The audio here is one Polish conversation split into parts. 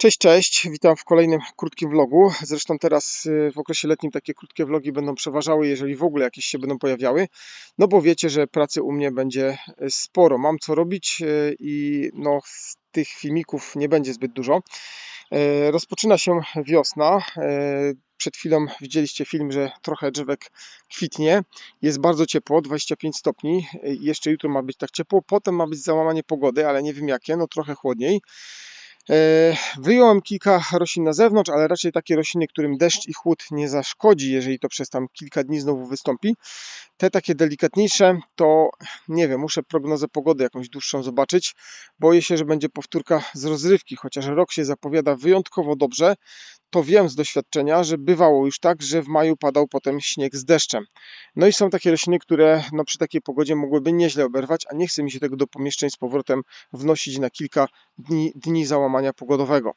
Cześć, cześć, witam w kolejnym krótkim vlogu. Zresztą teraz y, w okresie letnim takie krótkie vlogi będą przeważały, jeżeli w ogóle jakieś się będą pojawiały. No bo wiecie, że pracy u mnie będzie y, sporo. Mam co robić y, i no, tych filmików nie będzie zbyt dużo. Rozpoczyna się wiosna. Przed chwilą widzieliście film, że trochę drzewek kwitnie. Jest bardzo ciepło, 25 stopni. Jeszcze jutro ma być tak ciepło. Potem ma być załamanie pogody, ale nie wiem jakie, no trochę chłodniej. E, wyjąłem kilka roślin na zewnątrz, ale raczej takie rośliny, którym deszcz i chłód nie zaszkodzi, jeżeli to przez tam kilka dni znowu wystąpi. Te takie delikatniejsze, to nie wiem, muszę prognozę pogody jakąś dłuższą zobaczyć. Boję się, że będzie powtórka z rozrywki, chociaż rok się zapowiada wyjątkowo dobrze, to wiem z doświadczenia, że bywało już tak, że w maju padał potem śnieg z deszczem. No i są takie rośliny, które no, przy takiej pogodzie mogłyby nieźle oberwać, a nie chce mi się tego do pomieszczeń z powrotem wnosić na kilka dni, dni załamania pogodowego.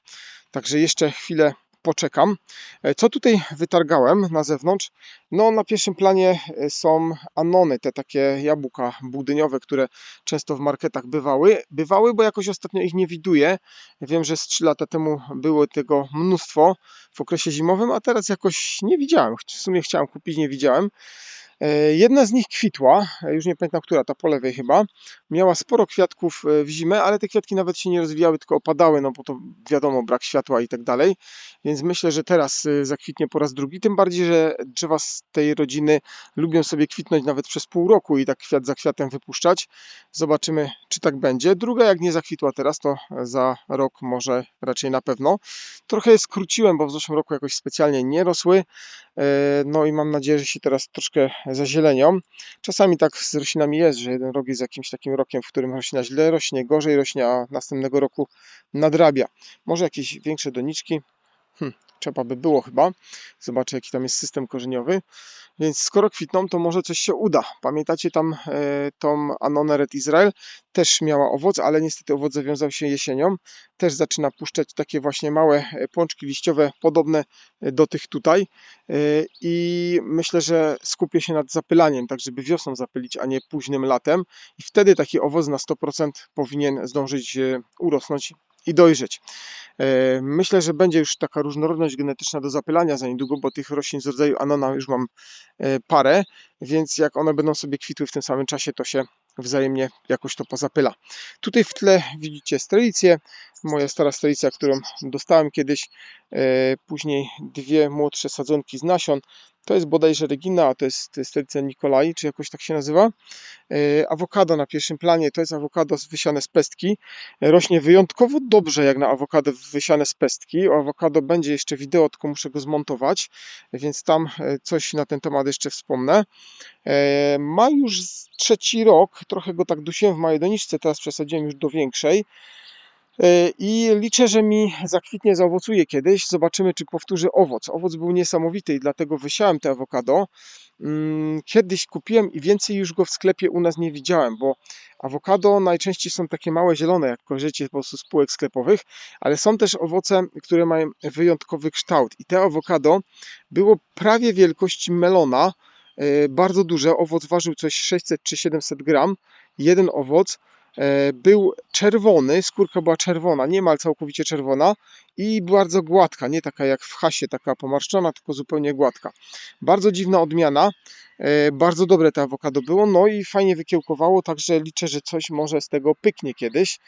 Także jeszcze chwilę poczekam. E, co tutaj wytargałem na zewnątrz? No na pierwszym planie e, są anony, te takie jabłka budyniowe, które często w marketach bywały. Bywały, bo jakoś ostatnio ich nie widuję. Wiem, że z 3 lata temu było tego mnóstwo w okresie zimowym, a teraz jakoś nie widziałem. W sumie chciałem kupić, nie widziałem. E, jedna z nich kwitła, e, już nie pamiętam która, ta po lewej chyba. Miała sporo kwiatków e, w zimę, ale te kwiatki nawet się nie rozwijały, tylko opadały, no bo to wiadomo, brak światła i tak dalej. Więc myślę, że teraz zakwitnie po raz drugi. Tym bardziej, że drzewa z tej rodziny lubią sobie kwitnąć nawet przez pół roku i tak kwiat za kwiatem wypuszczać. Zobaczymy, czy tak będzie. Druga, jak nie zakwitła teraz, to za rok może raczej na pewno. Trochę je skróciłem, bo w zeszłym roku jakoś specjalnie nie rosły. No i mam nadzieję, że się teraz troszkę zazielenią. Czasami tak z roślinami jest, że jeden rok jest jakimś takim rokiem, w którym roślina źle rośnie, gorzej rośnie, a następnego roku nadrabia. Może jakieś większe doniczki. Hm, trzeba by było chyba. Zobaczę, jaki tam jest system korzeniowy. Więc skoro kwitną, to może coś się uda. Pamiętacie tam e, tą Anonę Red Israel? Też miała owoc, ale niestety owoc zawiązał się jesienią. Też zaczyna puszczać takie właśnie małe e, pączki liściowe, podobne e, do tych tutaj. I myślę, że skupię się nad zapylaniem, tak żeby wiosną zapylić, a nie późnym latem. I wtedy taki owoc na 100% powinien zdążyć urosnąć i dojrzeć. E, myślę, że będzie już taka różnorodność genetyczna do zapylania za niedługo, bo tych roślin z rodzaju Anona już mam e, parę, więc jak one będą sobie kwitły w tym samym czasie, to się wzajemnie jakoś to pozapyla. Tutaj w tle widzicie strelicję, moja stara strelicja, którą dostałem kiedyś, e, później dwie młodsze sadzonki z nasion, to jest bodajże Regina, to jest Sterica Nikolai, czy jakoś tak się nazywa. E, awokado na pierwszym planie, to jest awokado wysiane z pestki. Rośnie wyjątkowo dobrze jak na awokado wysiane z pestki. O awokado będzie jeszcze wideo, tylko muszę go zmontować, więc tam e, coś na ten temat jeszcze wspomnę. E, ma już trzeci rok, trochę go tak dusiłem w doniczce, teraz przesadziłem już do większej. E, i liczę, że mi zakwitnie, zaowocuje kiedyś. Zobaczymy, czy powtórzy owoc. Owoc był niesamowity i dlatego wysiałem te awokado. Mm, kiedyś kupiłem i więcej już go w sklepie u nas nie widziałem, bo awokado najczęściej są takie małe zielone, jak kojarzycie po prostu spółek sklepowych, ale są też owoce, które mają wyjątkowy kształt. I te awokado było prawie wielkości melona, e, bardzo duże. Owoc ważył coś 600 czy 700 gram. Jeden owoc był czerwony, skórka była czerwona, niemal całkowicie czerwona i bardzo gładka, nie taka jak w hasie, taka pomarszczona, tylko zupełnie gładka. Bardzo dziwna odmiana, e, bardzo dobre to awokado było, no i fajnie wykiełkowało, także liczę, że coś może z tego pyknie kiedyś.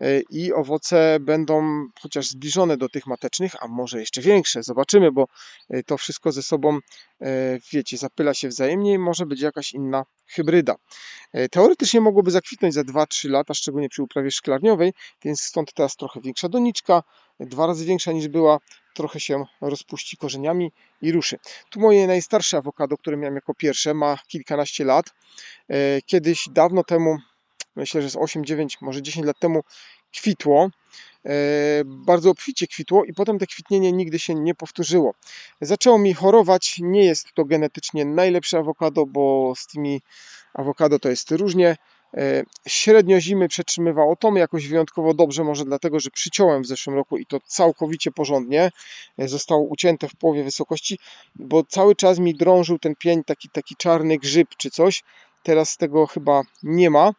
E, i owoce będą chociaż zbliżone do tych matecznych, a może jeszcze większe. Zobaczymy, bo e, to wszystko ze sobą, e, wiecie, zapyla się wzajemnie i może być jakaś inna hybryda. Teoretycznie mogłoby zakwitnąć za 2-3 lata, szczególnie przy uprawie szklarniowej, więc stąd teraz trochę większa doniczka, dwa razy większa niż była, trochę się rozpuści korzeniami i ruszy. Tu moje najstarsze awokado, które miałem jako pierwsze, ma kilkanaście lat. Kiedyś, dawno temu, myślę, że z 8, 9, może 10 lat temu kwitło. E, bardzo obficie kwitło i potem to kwitnienie nigdy się nie powtórzyło. Zaczęło mi chorować, nie jest to genetycznie najlepsze awokado, bo z tymi awokado to jest różnie. E, średnio zimy przetrzymywało to jakoś wyjątkowo dobrze, może dlatego, że przyciąłem w zeszłym roku i to całkowicie porządnie. E, zostało ucięte w połowie wysokości, bo cały czas mi drążył ten pień, taki, taki czarny grzyb czy coś. Teraz tego chyba nie ma.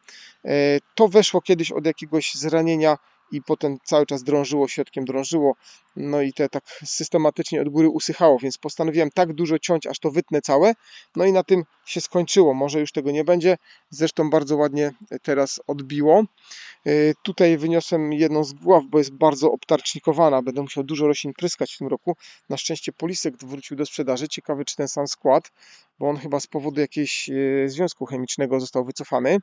E, to weszło kiedyś od jakiegoś zranienia i potem cały czas drążyło, środkiem drążyło, no i te tak systematycznie od góry usychało, więc postanowiłem tak dużo ciąć, aż to wytnę całe, no i na tym się skończyło, może już tego nie będzie, zresztą bardzo ładnie teraz odbiło. Y, Tutaj wyniosłem jedną z gław, bo jest bardzo obtarcznikowana, będę musiał dużo roślin pryskać w tym roku. Na szczęście polisek wrócił do sprzedaży, ciekawy czy ten sam skład, bo on chyba z powodu jakiegoś y, związku chemicznego został wycofany,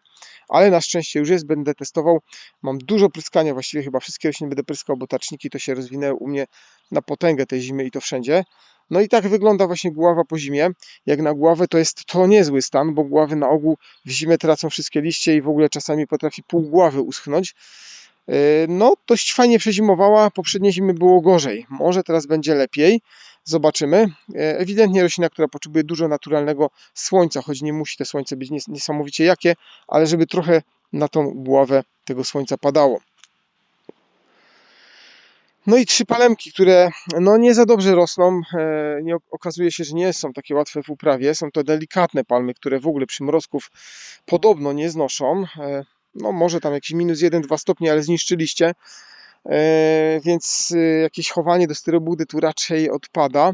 ale na szczęście już jest, będę testował. Mam dużo pryskania, właściwie chyba wszystkie rośliny będę pryskał, bo tarczniki to się rozwinęły u mnie na potęgę tej zimy i to wszędzie. No i tak wygląda właśnie gława po zimie. Jak na gławę to jest to niezły stan, bo gławy na ogół w zimę tracą wszystkie liście i w ogóle czasami potrafi pół gławy uschnąć. Yy, No, dość fajnie przezimowała, poprzednie zimy było gorzej. Może teraz będzie lepiej. Zobaczymy. Yy, Ewidentnie roślina, która potrzebuje dużo naturalnego słońca, choć nie musi to słońce być nies- niesamowicie jakie, ale żeby trochę na tą głowę tego słońca padało. No i trzy palemki, które no nie za dobrze rosną. E, Nie, okazuje się, że nie są takie łatwe w uprawie. Są to delikatne palmy, które w ogóle przymrozków podobno nie znoszą. No może tam jakieś minus 1-2 stopnie, ale zniszczyliście. E, Więc e, jakieś chowanie do styrobudy tu raczej odpada.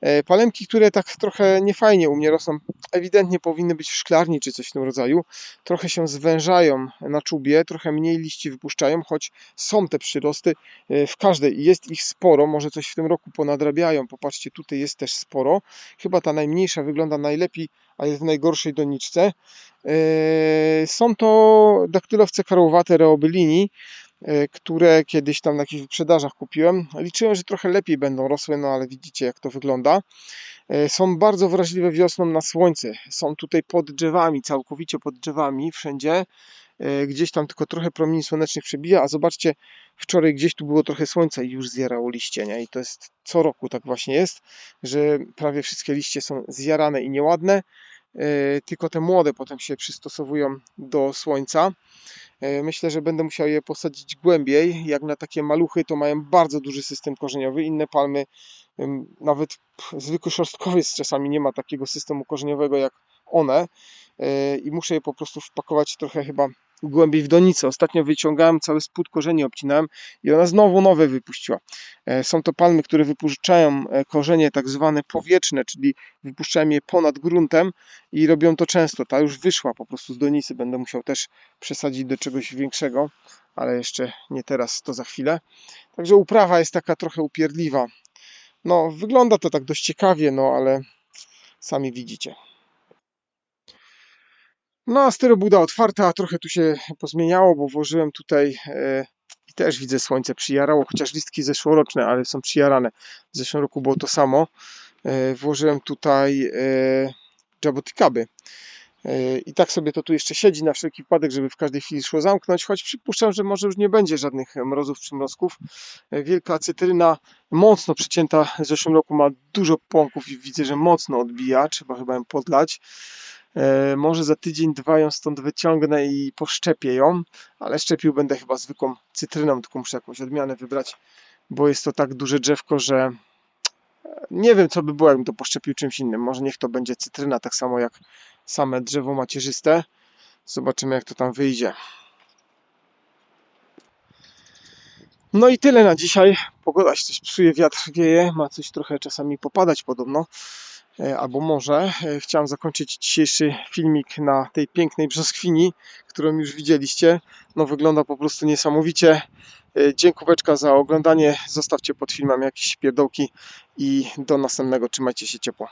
E, Palemki, które tak trochę niefajnie u mnie rosną, ewidentnie powinny być w szklarni czy coś w tym rodzaju. Trochę się zwężają na czubie, trochę mniej liści wypuszczają, choć są te przyrosty w każdej jest ich sporo, może coś w tym roku ponadrabiają. Popatrzcie, tutaj jest też sporo. Chyba ta najmniejsza wygląda najlepiej, a jest w najgorszej doniczce. Są to daktylowce karłowate reobylini, które kiedyś tam na jakichś wyprzedażach kupiłem. Liczyłem, że trochę lepiej będą rosły, no ale widzicie jak to wygląda. E, Są bardzo wrażliwe wiosną na słońce. Są tutaj pod drzewami, całkowicie pod drzewami, wszędzie. E, Gdzieś tam tylko trochę promieni słonecznych przebija, a zobaczcie, wczoraj gdzieś tu było trochę słońca i już zjarało liście, nie? I to jest co roku tak właśnie jest, że prawie wszystkie liście są zjarane i nieładne, e, tylko te młode potem się przystosowują do słońca. E, Myślę, że będę musiał je posadzić głębiej. Jak na takie maluchy, to mają bardzo duży system korzeniowy. Inne palmy, nawet zwykły szorstkowiec czasami nie ma takiego systemu korzeniowego jak one. E, I muszę je po prostu wpakować trochę chyba głębiej w donicę. Ostatnio wyciągałem cały spód korzeni, obcinałem i ona znowu nowe wypuściła. E, Są to palmy, które wypuszczają e, korzenie tak zwane powietrzne, czyli wypuszczają je ponad gruntem i robią to często. Ta już wyszła po prostu z donicy. Będę musiał też przesadzić do czegoś większego, ale jeszcze nie teraz, to za chwilę. Także uprawa jest taka trochę upierdliwa. No, wygląda to tak dość ciekawie, no ale sami widzicie. No, a styrobuda otwarta, trochę tu się pozmieniało, bo włożyłem tutaj e, i też widzę słońce przyjarało, chociaż listki zeszłoroczne, ale są przyjarane. W zeszłym roku było to samo. E, włożyłem tutaj e. E, I tak sobie to tu jeszcze siedzi na wszelki wypadek, żeby w każdej chwili szło zamknąć, choć przypuszczam, że może już nie będzie żadnych mrozów, przymrozków. E, Wielka cytryna mocno przycięta w zeszłym roku ma dużo pąków i widzę, że mocno odbija, trzeba chyba ją podlać. E, Może za tydzień, dwa ją stąd wyciągnę i poszczepię ją, ale szczepił będę chyba zwykłą cytryną, tylko muszę jakąś odmianę wybrać, bo jest to tak duże drzewko, że nie wiem co by było, jakbym to poszczepił czymś innym. Może niech to będzie cytryna, tak samo jak same drzewo macierzyste. Zobaczymy jak to tam wyjdzie. No i tyle na dzisiaj. Pogoda się coś psuje, wiatr wieje, ma coś trochę czasami popadać podobno. E, Albo może. E, Chciałem zakończyć dzisiejszy filmik na tej pięknej brzoskwini, którą już widzieliście. No wygląda po prostu niesamowicie. E, Dziękóweczka za oglądanie. Zostawcie pod filmem jakieś pierdołki i do następnego. Trzymajcie się ciepło.